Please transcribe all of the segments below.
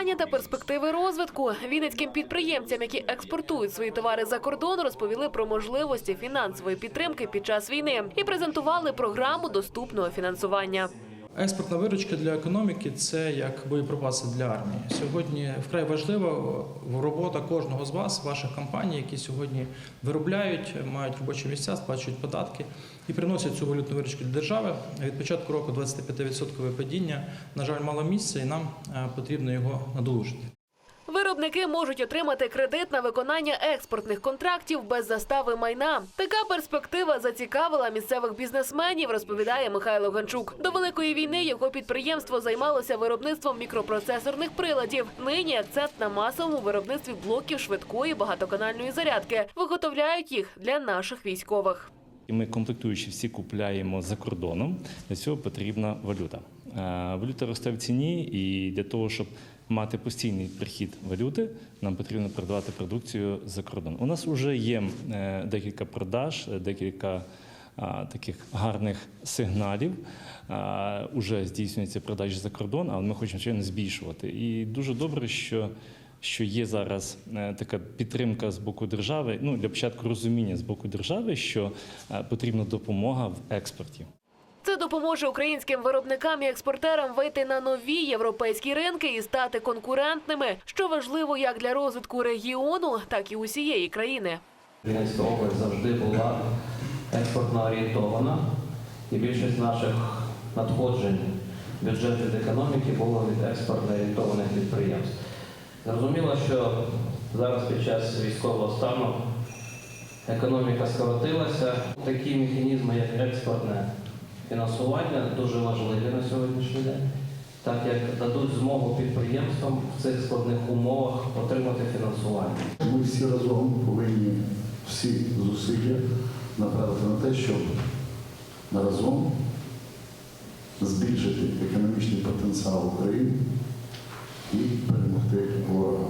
фінансування та перспективи розвитку. Вінницьким підприємцям, які експортують свої товари за кордон, розповіли про можливості фінансової підтримки під час війни і презентували програму доступного фінансування. Експортна виручка для економіки це як боєприпаси для армії. Сьогодні вкрай важлива робота кожного з вас, ваших компаній, які сьогодні виробляють, мають робочі місця, сплачують податки і приносять цю валютну виручку для держави. Від початку року 25% падіння, на жаль, мало місця, і нам е, потрібно його надолужити. Виробники можуть отримати кредит на виконання експортних контрактів без застави майна. Така перспектива зацікавила місцевих бізнесменів, розповідає Михайло Ганчук. До великої війни його підприємство займалося виробництвом мікропроцесорних приладів. Нині акцент на масовому виробництві блоків швидкої багатоканальної зарядки. Виготовляють їх для наших військових. Ми комплектуючі всі купляємо за кордоном. Для цього потрібна валюта. Е, Валюта росте в ціні, і для того, щоб мати постійний прихід валюти, нам потрібно продавати продукцію за кордон. У нас вже є е, декілька продаж, е, декілька таких гарних сигналів. Уже здійснюються продажі за кордон, але ми хочемо звичайно збільшувати. І дуже добре, що що є зараз е, така підтримка з боку держави. Ну для початку розуміння з боку держави, що е, потрібна допомога в експорті. Це допоможе українським виробникам і експортерам вийти на нові європейські ринки і стати конкурентними, що важливо як для розвитку регіону, так і усієї країни. Вінницька область завжди була експортно орієнтована, і більшість наших надходжень бюджету від економіки було від експортно орієнтованих підприємств. Зрозуміло, що зараз під час військового стану економіка скоротилася. Такі механізми, як експортне фінансування, дуже важливі на сьогоднішній день, так як дадуть змогу підприємствам в цих складних умовах отримати фінансування. Ми всі разом повинні всі зусилля направити на те, щоб разом збільшити економічний потенціал України і перемогти ворога.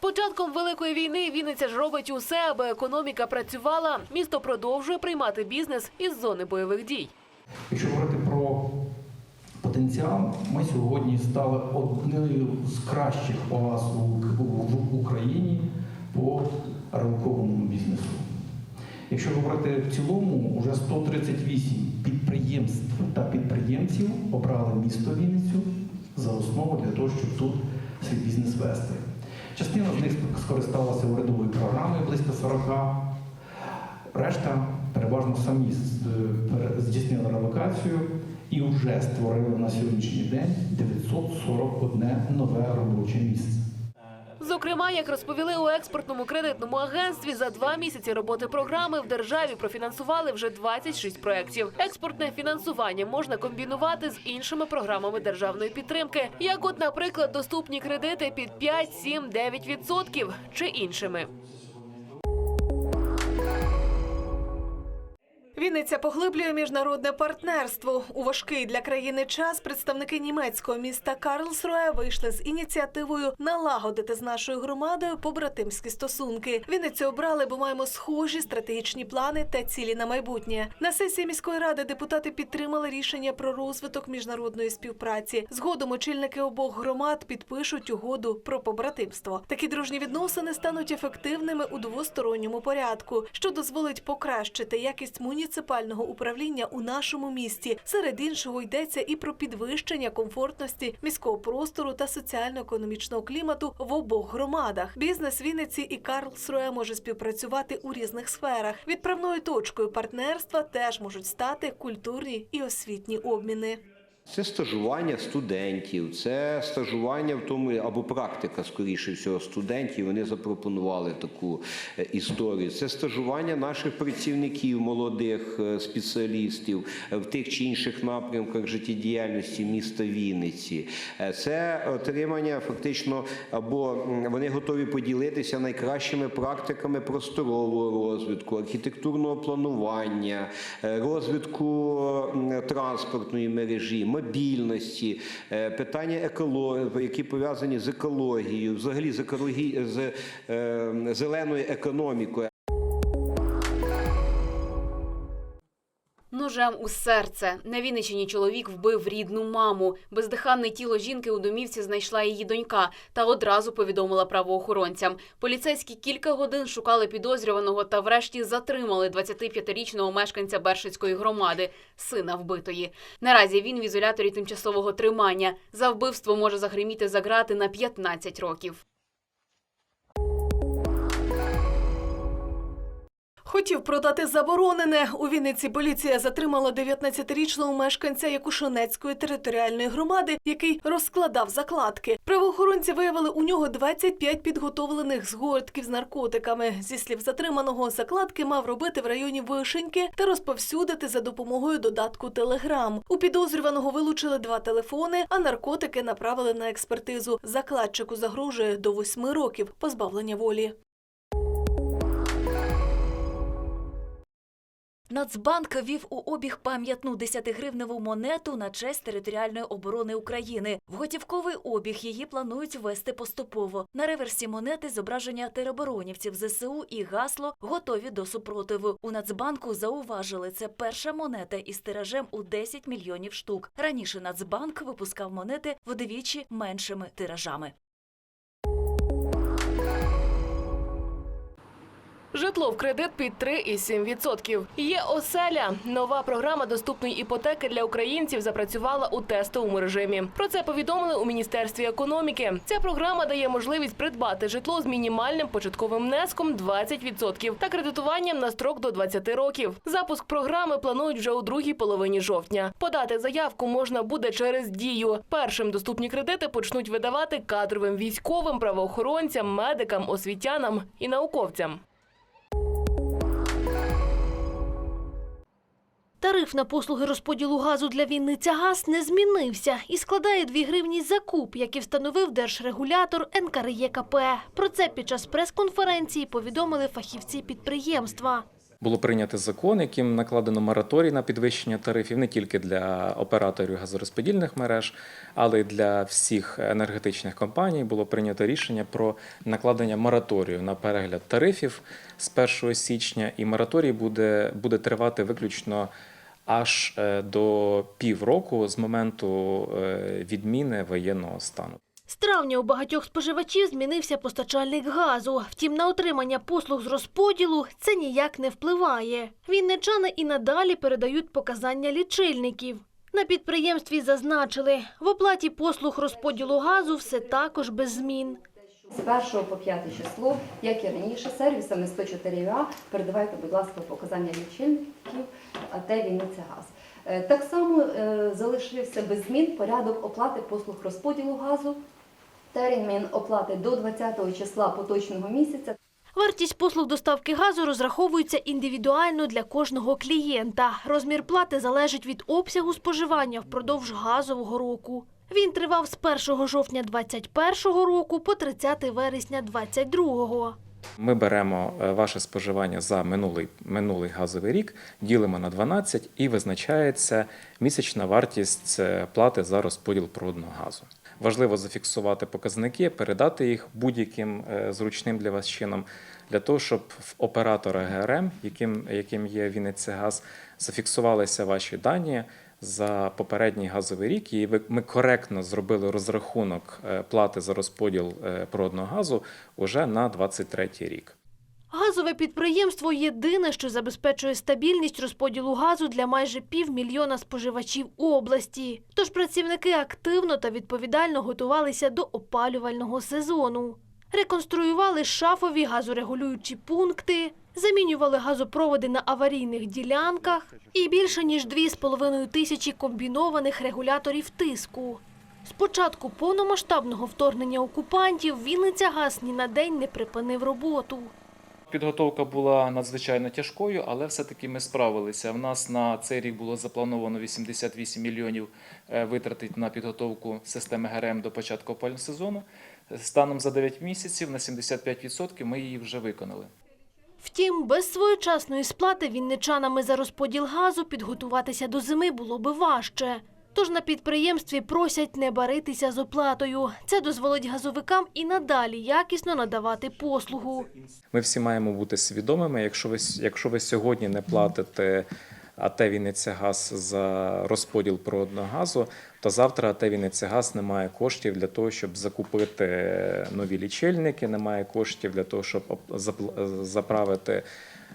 Початком великої війни Вінниця ж робить усе, аби економіка працювала. Місто продовжує приймати бізнес із зони бойових дій. Якщо говорити про потенціал, ми сьогодні стали однією з кращих оаз в Україні по ринковому бізнесу. Якщо говорити в цілому, вже 138 підприємств та підприємців обрали місто Вінницю за основу для того, щоб тут свій бізнес вести. Частина з них скористалася урядовою програмою близько 40, Решта переважно самі здійснили релокацію і вже створили на сьогоднішній день 941 нове робоче місце. Зокрема, як розповіли у експортному кредитному агентстві, за два місяці роботи програми в державі профінансували вже 26 проєктів. Експортне фінансування можна комбінувати з іншими програмами державної підтримки, як, от, наприклад, доступні кредити під 5, 7, 9 відсотків чи іншими. Вінниця поглиблює міжнародне партнерство. У важкий для країни час представники німецького міста Карлсруе вийшли з ініціативою налагодити з нашою громадою побратимські стосунки. Вінницю обрали, бо маємо схожі стратегічні плани та цілі на майбутнє. На сесії міської ради депутати підтримали рішення про розвиток міжнародної співпраці. Згодом очільники обох громад підпишуть угоду про побратимство. Такі дружні відносини стануть ефективними у двосторонньому порядку, що дозволить покращити якість муніципального управління у нашому місті. Серед іншого йдеться і про підвищення комфортності міського простору та соціально-економічного клімату в обох громадах. Бізнес Вінниці і Карлсруе може співпрацювати у різних сферах. Відправною точкою партнерства теж можуть стати культурні і освітні обміни. Це стажування студентів, це стажування в тому або практика, скоріше всього, студентів. Вони запропонували таку е, історію. Це стажування наших працівників, молодих е, спеціалістів е, в тих чи інших напрямках життєдіяльності міста Вінниці. Це отримання фактично, або вони готові поділитися найкращими практиками просторового розвитку, архітектурного планування, розвитку транспортної мережі, мобільності, е, питання екології, які пов'язані з екологією, взагалі з екології з е, зеленою економікою. Ножем у серце. На Вінниччині чоловік вбив рідну маму. Бездиханне тіло жінки у домівці знайшла її донька та одразу повідомила правоохоронцям. Поліцейські кілька годин шукали підозрюваного та врешті затримали 25-річного мешканця Бершицької громади, сина вбитої. Наразі він в ізоляторі тимчасового тримання. За вбивство може загриміти за грати на 15 років. Хотів продати заборонене. У Вінниці поліція затримала 19-річного мешканця Якушинецької територіальної громади, який розкладав закладки. Правоохоронці виявили у нього 25 підготовлених згортків з наркотиками. Зі слів затриманого, закладки мав робити в районі Вишеньки та розповсюдити за допомогою додатку Телеграм. У підозрюваного вилучили два телефони, а наркотики направили на експертизу. Закладчику загрожує до 8 років позбавлення волі. Нацбанк ввів у обіг пам'ятну 10-гривневу монету на честь територіальної оборони України. В готівковий обіг її планують ввести поступово. На реверсі монети зображення тероборонівців ЗСУ і гасло готові до супротиву. У Нацбанку зауважили, це перша монета із тиражем у 10 мільйонів штук. Раніше Нацбанк випускав монети вдвічі меншими тиражами. Житло в кредит під 3,7%. Є оселя. Нова програма доступної іпотеки для українців запрацювала у тестовому режимі. Про це повідомили у міністерстві економіки. Ця програма дає можливість придбати житло з мінімальним початковим внеском 20% та кредитуванням на строк до 20 років. Запуск програми планують вже у другій половині жовтня. Подати заявку можна буде через дію. Першим доступні кредити почнуть видавати кадровим військовим, правоохоронцям, медикам, освітянам і науковцям. Тариф на послуги розподілу газу для Вінниця газ не змінився і складає 2 гривні за куб, який встановив держрегулятор НКРЄКП. Про це під час прес-конференції повідомили фахівці підприємства. Було прийнято закон, яким накладено мораторій на підвищення тарифів не тільки для операторів газорозподільних мереж, але й для всіх енергетичних компаній. Було прийнято рішення про накладення мораторію на перегляд тарифів з 1 січня, і мораторій буде, буде тривати виключно аж е, до півроку з моменту е, відміни воєнного стану. З травня у багатьох споживачів змінився постачальник газу. Втім, на отримання послуг з розподілу це ніяк не впливає. Вінничани і надалі передають показання лічильників. На підприємстві зазначили, в оплаті послуг розподілу газу все також без змін. З 1 по 5 число, як і раніше, сервісами 104А передавайте, будь ласка, показання лічильників АТ Вінниця Газ. Е, Так само е, залишився без змін порядок оплати послуг розподілу газу. Термін оплати до 20 числа поточного місяця. Вартість послуг доставки газу розраховується індивідуально для кожного клієнта. Розмір плати залежить від обсягу споживання впродовж газового року. Він тривав з 1 жовтня 2021 року по 30 вересня 2022. Ми беремо е, ваше споживання за минулий, минулий газовий рік, ділимо на 12 і визначається місячна вартість е, плати за розподіл природного газу. Важливо зафіксувати показники, передати їх будь-яким е, зручним для вас чином, для того, щоб в оператора ГРМ, яким, яким є Вінниця Газ, зафіксувалися ваші дані за попередній газовий рік, і ми коректно зробили розрахунок е, плати за розподіл е, природного газу уже на 23 рік. Газове підприємство єдине, що забезпечує стабільність розподілу газу для майже півмільйона споживачів області. Тож працівники активно та відповідально готувалися до опалювального сезону. Реконструювали шафові газорегулюючі пункти, замінювали газопроводи на аварійних ділянках і більше ніж 2,5 тисячі комбінованих регуляторів тиску. З початку повномасштабного вторгнення окупантів Вінниця газ ні на день не припинив роботу. Підготовка була надзвичайно тяжкою, але все-таки ми справилися. В нас на цей рік було заплановано 88 мільйонів е, витратити на підготовку системи ГРМ до початку опалювального сезону. Станом за 9 місяців на 75% ми її вже виконали. Втім, без своєчасної сплати вінничанами за розподіл газу підготуватися до зими було би важче. Тож на підприємстві просять не баритися з оплатою. Це дозволить газовикам і надалі якісно надавати послугу. Ми всі маємо бути свідомими. Якщо ви, якщо ви сьогодні не платите АТ «Вінницягаз» за розподіл природного газу, то завтра АТ «Вінницягаз» не має коштів для того, щоб закупити нові лічильники, немає коштів для того, щоб заправити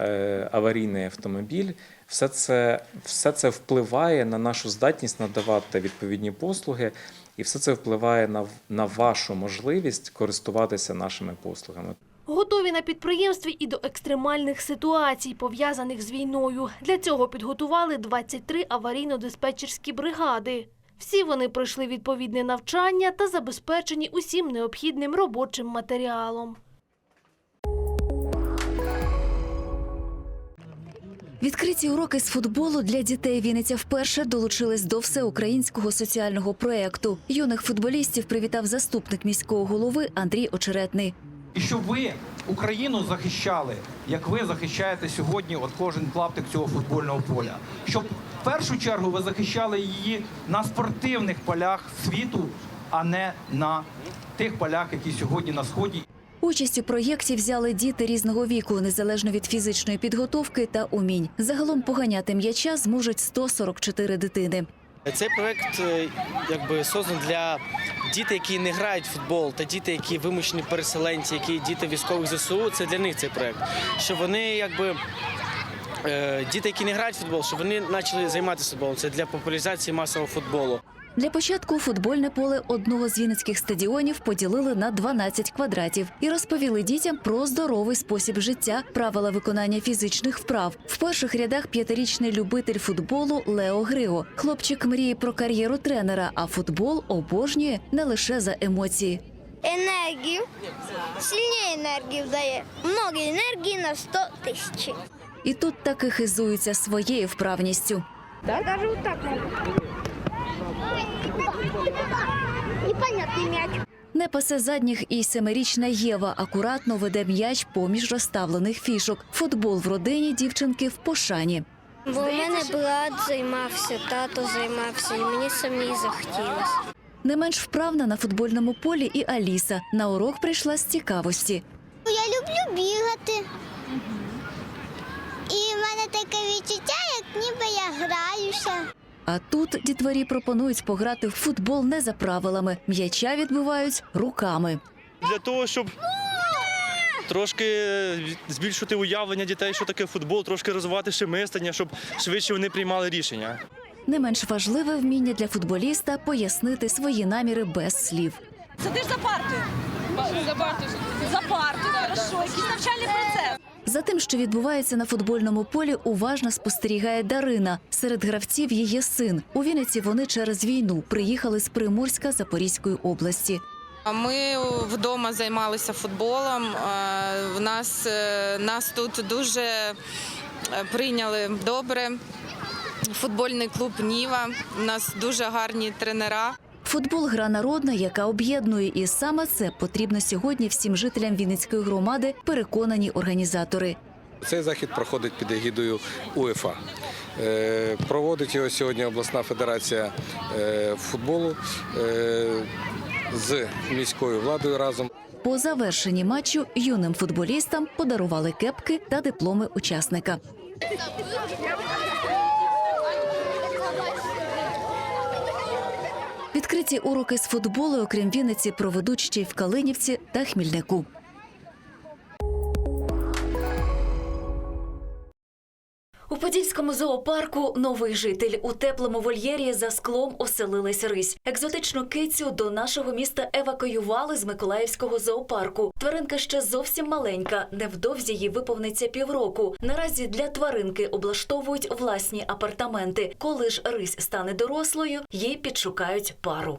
е, аварійний автомобіль. Все це, все це впливає на нашу здатність надавати відповідні послуги, і все це впливає на, на вашу можливість користуватися нашими послугами. Готові на підприємстві і до екстремальних ситуацій, пов'язаних з війною. Для цього підготували 23 аварійно-диспетчерські бригади. Всі вони пройшли відповідне навчання та забезпечені усім необхідним робочим матеріалом. Відкриті уроки з футболу для дітей Вінниця вперше долучились до всеукраїнського соціального проєкту. Юних футболістів привітав заступник міського голови Андрій Очеретний. І щоб ви Україну захищали, як ви захищаєте сьогодні, от кожен клаптик цього футбольного поля. Щоб в першу чергу ви захищали її на спортивних полях світу, а не на тих полях, які сьогодні на сході Участь у проєкті взяли діти різного віку, незалежно від фізичної підготовки та умінь. Загалом поганяти м'яча зможуть 144 дитини. Цей проект е, якби создан для дітей, які не грають в футбол, та діти, які вимушені переселенці, які діти військових ЗСУ. Це для них цей проект. Щоб вони якби. е, Діти, які не грають в футбол, щоб вони почали займатися футболом. Це для популяризації масового футболу. Для початку футбольне поле одного з вінницьких стадіонів поділили на 12 квадратів і розповіли дітям про здоровий спосіб життя, правила виконання фізичних вправ. В перших рядах п'ятирічний любитель футболу Лео Григо. Хлопчик мріє про кар'єру тренера, а футбол обожнює не лише за емоції. Енергію, сильніше енергію дає. Много енергії на 100 тисяч. І тут таки хизуються своєю вправністю. Да? Даже вот так могу. Мяч. Не пасе задніх і семирічна Єва акуратно веде м'яч поміж розставлених фішок. Футбол в родині дівчинки в пошані. Бо у мене брат займався, тато займався, і мені самі захотілося. Не менш вправна на футбольному полі і Аліса. На урок прийшла з цікавості. Я люблю бігати. І в мене таке відчуття, як ніби я граюся. А тут дітворі пропонують пограти в футбол не за правилами. М'яча відбивають руками. Для того, щоб трошки збільшити уявлення дітей, що таке футбол, трошки розвивати ще мислення, щоб швидше вони приймали рішення. Не менш важливе вміння для футболіста пояснити свої наміри без слів. Сидиш за партою. За партою. За партою. Хорошо. Якийсь навчальний процес. За тим, що відбувається на футбольному полі, уважно спостерігає Дарина. Серед гравців її син. У Вінниці вони через війну приїхали з Приморська Запорізької області. Ми вдома займалися футболом. Е, В нас е, нас тут дуже е, прийняли добре. Футбольний клуб Ніва. У нас дуже гарні тренера. Футбол гра народна, яка об'єднує, і саме це потрібно сьогодні всім жителям Вінницької громади, переконані організатори. Цей захід проходить під егідою УЄФА. Е, Проводить його сьогодні обласна федерація е, футболу е, з міською владою разом. По завершенні матчу юним футболістам подарували кепки та дипломи учасника. Відкриті уроки з футболу, окрім Вінниці, проведуть ще й в Калинівці та Хмільнику. У Подільському зоопарку новий житель у теплому вольєрі за склом оселилась рись. Екзотичну кицю до нашого міста евакуювали з Миколаївського зоопарку. Тваринка ще зовсім маленька. Невдовзі їй виповниться півроку. Наразі для тваринки облаштовують власні апартаменти. Коли ж рись стане дорослою, їй підшукають пару.